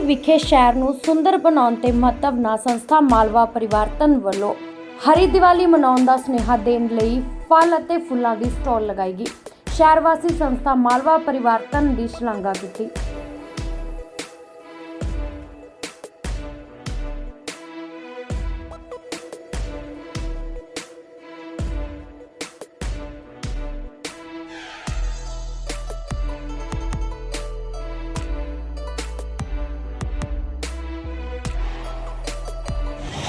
ਵਿਖੇ ਸ਼ਹਿਰ ਨੂੰ ਸੁੰਦਰ ਬਣਾਉਣ ਤੇ ਮਹੱਤਵ ਨਾਲ ਸੰਸਥਾ ਮਾਲਵਾ ਪਰਿਵਾਰਤਨ ਵੱਲੋਂ ਹਰੀ ਦੀਵਾਲੀ ਮਨਾਉਣ ਦਾ ਸੁਨੇਹਾ ਦੇਣ ਲਈ ਫਲ ਅਤੇ ਫੁੱਲਾਂ ਦੀ ਸਟਾਲ ਲਗਾਈ ਗਈ। ਸ਼ਹਿਰ ਵਾਸੀ ਸੰਸਥਾ ਮਾਲਵਾ ਪਰਿਵਾਰਤਨ ਦੀ ਸ਼ਲਾਘਾ ਕੀਤੀ।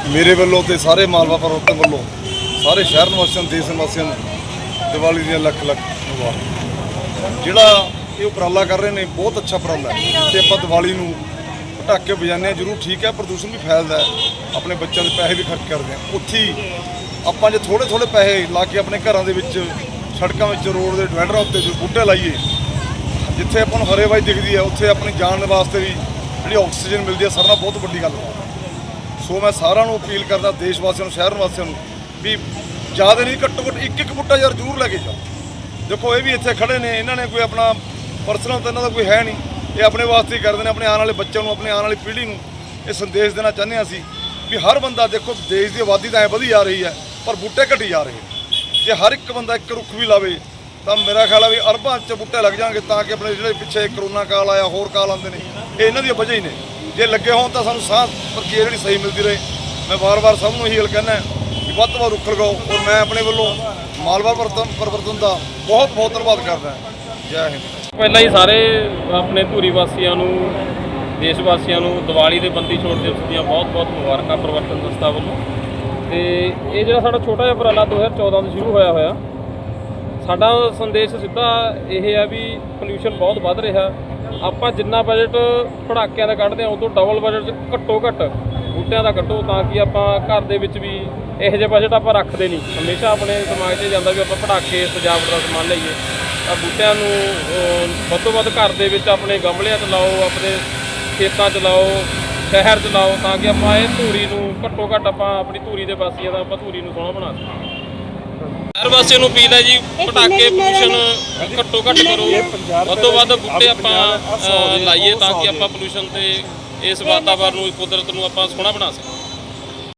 ਮੇਰੇ ਵੱਲੋਂ ਤੇ ਸਾਰੇ ਮਾਲਵਾ ਪਰਿਵਰਤਨ ਵੱਲੋਂ ਸਾਰੇ ਸ਼ਹਿਰ ਨਿਵਾਸੀਆਂ, ਦੇਸ਼ ਨਿਵਾਸੀਆਂ ਨੂੰ ਦੀਵਾਲੀ ਦੀਆਂ ਲੱਖ ਲੱਖ ਮੁਬਾਰਕਾਂ। ਜਿਹੜਾ ਇਹ ਉਪਰਾਲਾ ਕਰ ਰਹੇ ਨੇ, ਬਹੁਤ ਅੱਛਾ ਉਪਰਾਲਾ ਹੈ ਤੇ ਆਪਾਂ ਦੀਵਾਲੀ ਨੂੰ ਪਟਾਕੇ ਵਜਾਉਂਦੇ ਹਾਂ, ਜ਼ਰੂਰ ਠੀਕ ਹੈ, ਪ੍ਰਦੂਸ਼ਣ ਵੀ ਫੈਲਦਾ ਹੈ, ਆਪਣੇ ਬੱਚਿਆਂ ਦੇ ਪੈਸੇ ਵੀ ਖਰਚ ਕਰਦੇ ਹਾਂ। ਉੱਥੇ ਹੀ ਆਪਾਂ ਜੇ ਥੋੜੇ ਥੋੜੇ ਪੈਸੇ ਲਾ ਕੇ ਆਪਣੇ ਘਰਾਂ ਦੇ ਵਿੱਚ, ਸੜਕਾਂ ਵਿੱਚ, ਰੋਡ ਦੇ ਡਿਵਾਈਡਰਾਂ ਉੱਤੇ ਜੋ ਬੂਟੇ ਲਾਈਏ, ਜਿੱਥੇ ਆਪਾਂ ਨੂੰ ਹਰੇਵਾਈ ਦਿਖਦੀ ਹੈ, ਉੱਥੇ ਆਪਣੀ ਜਾਨ ਵਾਸਤੇ ਵੀ ਜਿਹੜੀ ਆਕਸੀਜਨ ਮਿਲਦੀ ਹੈ ਸਾਰਿਆਂ ਨਾਲੋਂ ਬਹੁਤ ਵੱਡੀ ਗੱਲ ਹੈ। ਸੋ ਮੈਂ ਸਾਰਿਆਂ ਨੂੰ ਅਪੀਲ ਕਰਦਾ, ਦੇਸ਼ ਵਾਸੀਆਂ ਨੂੰ, ਸ਼ਹਿਰ ਵਾਸੀਆਂ ਨੂੰ, ਵੀ ਜ਼ਿਆਦਾ ਨਹੀਂ, ਘੱਟੋ ਘੱਟ ਇੱਕ ਇੱਕ ਬੂਟਾ ਯਾਰ ਜ਼ਰੂਰ ਲੈ ਕੇ ਜਾਓ। ਦੇਖੋ, ਇਹ ਵੀ ਇੱਥੇ ਖੜੇ ਨੇ, ਇਹਨਾਂ ਨੇ ਕੋਈ ਆਪਣਾ ਪਰਸਨਲ ਤਾਂ ਇਹਨਾਂ ਦਾ ਕੋਈ ਹੈ ਨਹੀਂ। ਇਹ ਆਪਣੇ ਵਾਸਤੇ ਹੀ ਕਰਦੇ ਨੇ, ਆਪਣੇ ਆਉਣ ਵਾਲੇ ਬੱਚਿਆਂ ਨੂੰ, ਆਪਣੇ ਆਉਣ ਵਾਲੀ ਪੀੜ੍ਹੀ ਨੂੰ ਇਹ ਸੰਦੇਸ਼ ਦੇਣਾ ਚਾਹੁੰਦੇ ਹਾਂ ਅਸੀਂ ਵੀ ਹਰ ਬੰਦਾ ਦੇਖੋ, ਦੇਸ਼ ਦੀ ਆਬਾਦੀ ਤਾਂ ਐ ਵਧੀ ਜਾ ਰਹੀ ਹੈ, ਪਰ ਬੂਟੇ ਘਟੀ ਜਾ ਰਹੇ ਨੇ। ਜੇ ਹਰ ਇੱਕ ਬੰਦਾ ਇੱਕ ਰੁੱਖ ਵੀ ਲਾਵੇ, ਤਾਂ ਮੇਰਾ ਖਿਆਲ ਆ ਵੀ ਅਰਬਾਂ ਚ ਬੂਟੇ ਲੱਗ ਜਾਣਗੇ ਤਾਂ ਕਿ ਆਪਣੇ ਜਿਹੜੇ ਪਿੱਛੇ ਕਰੋਨਾ ਕਾਲ ਆਇਆ, ਹੋਰ ਕਾਲ ਆਉਂਦੇ ਨੇ, ਇਹ ਇਹਨਾਂ ਦੀਆਂ ਵਜ੍ਹਾ ਹੀ ਨੇ। ਜੇ ਲੱਗੇ ਹੋਣ ਤਾਂ ਸਾਨੂੰ ਸਾਹ ਪ੍ਰਕਿਰਿਆ ਜਿਹੜੀ ਸਹੀ ਮਿਲਦੀ ਰਹੇ। ਮੈਂ ਵਾਰ-ਵਾਰ ਸਭ ਨੂੰ ਇਹੀ ਗੱਲ ਕਹਿੰਦਾ ਕਿ ਵੱਧ ਤੋਂ ਵੱਧ ਰੁੱਖ ਲਗਾਓ ਔਰ ਮੈਂ ਆਪਣੇ ਵੱਲੋਂ ਮਾਲਵਾ ਪਰਵਰਤਨ ਪਰਿਵਰਤਨ ਦਾ ਬਹੁਤ ਬਹੁਤ ਧੰਨਵਾਦ ਕਰਦਾ ਜੈ ਹਿੰਦ। ਪਹਿਲਾਂ ਹੀ ਸਾਰੇ ਆਪਣੇ ਧੂਰੀ ਵਾਸੀਆਂ ਨੂੰ, ਦੇਸ਼ ਵਾਸੀਆਂ ਨੂੰ ਦੀਵਾਲੀ ਦੇ ਬੰਦੀ ਛੋੜ ਦਿਵਸ ਦੀਆਂ ਬਹੁਤ-ਬਹੁਤ ਮੁਬਾਰਕਾਂ ਪ੍ਰਵਰਤਨ ਸੰਸਥਾ ਵੱਲੋਂ। ਤੇ ਇਹ ਜਿਹੜਾ ਸਾਡਾ ਛੋਟਾ ਜਿਹਾ ਉਪਰਾਲਾ 2014 ਤੋਂ ਸ਼ੁਰੂ ਹੋਇਆ ਹੋਇਆ, ਸਾਡਾ ਸੰਦੇਸ਼ ਸਿੱਧਾ ਇਹ ਹੈ ਵੀ ਪੋਲਿਊਸ਼ਨ ਬਹੁਤ ਵੱਧ ਰਿਹਾ। ਆਪਾਂ ਜਿੰਨਾ ਬਜਟ ਪੜਾਕਿਆਂ ਦਾ ਕੱਢਦੇ ਆ ਉਹ ਤੋਂ ਡਬਲ ਬਜਟ ਘੱਟੋ ਘੱਟ ਬੂਟਿਆਂ ਦਾ ਕੱਢੋ ਤਾਂ ਕਿ ਆਪਾਂ ਘਰ ਦੇ ਵਿੱਚ ਵੀ ਇਹੋ ਜਿਹੇ ਬਜਟ ਆਪਾਂ ਰੱਖਦੇ ਨਹੀਂ। ਹਮੇਸ਼ਾ ਆਪਣੇ ਦਿਮਾਗ 'ਚ ਜਾਂਦਾ ਵੀ ਆਪਾਂ ਪੜਾਕੇ ਸਜਾਵਟ ਦਾ ਸਮਾਨ ਲਈਏ। ਤਾਂ ਬੂਟਿਆਂ ਨੂੰ ਵੱਧ ਤੋਂ ਵੱਧ ਘਰ ਦੇ ਵਿੱਚ ਆਪਣੇ ਗਮਲਿਆਂ 'ਚ ਲਾਓ, ਆਪਣੇ ਖੇਤਾਂ 'ਚ ਲਾਓ, ਸ਼ਹਿਰ 'ਚ ਲਾਓ ਤਾਂ ਕਿ ਆਪਾਂ ਇਹ ਧੂਰੀ ਨੂੰ ਘੱਟੋ ਘੱਟ ਆਪਾਂ ਆਪਣੀ ਧੂਰੀ ਦੇ ਵਾਸੀਆਂ ਦਾ ਆਪਾਂ ਧੂਰੀ ਨੂੰ ਸੋਹਣਾ ਬਣਾ ਸਕੀਏ। ਹਰ ਵਾਸੀਆਂ ਨੂੰ ਅਪੀਲ ਹੈ ਜੀ ਪਟਾਕੇ ਪੋਲੂਸ਼ਨ ਘੱਟੋ ਘੱਟ ਕਰੋ। ਵੱਧ ਵੱਧ ਬੂਟੇ ਆਪਾਂ ਲਾਈਏ ਤਾਂ ਕਿ ਆਪਾਂ ਪੋਲੂਸ਼ਨ ਤੇ ਇਸ ਵਾਤਾਵਰਨ ਨੂੰ ਕੁਦਰਤ ਨੂੰ ਆਪਾਂ ਸੋਹਣਾ ਬਣਾ ਸਕੀਏ।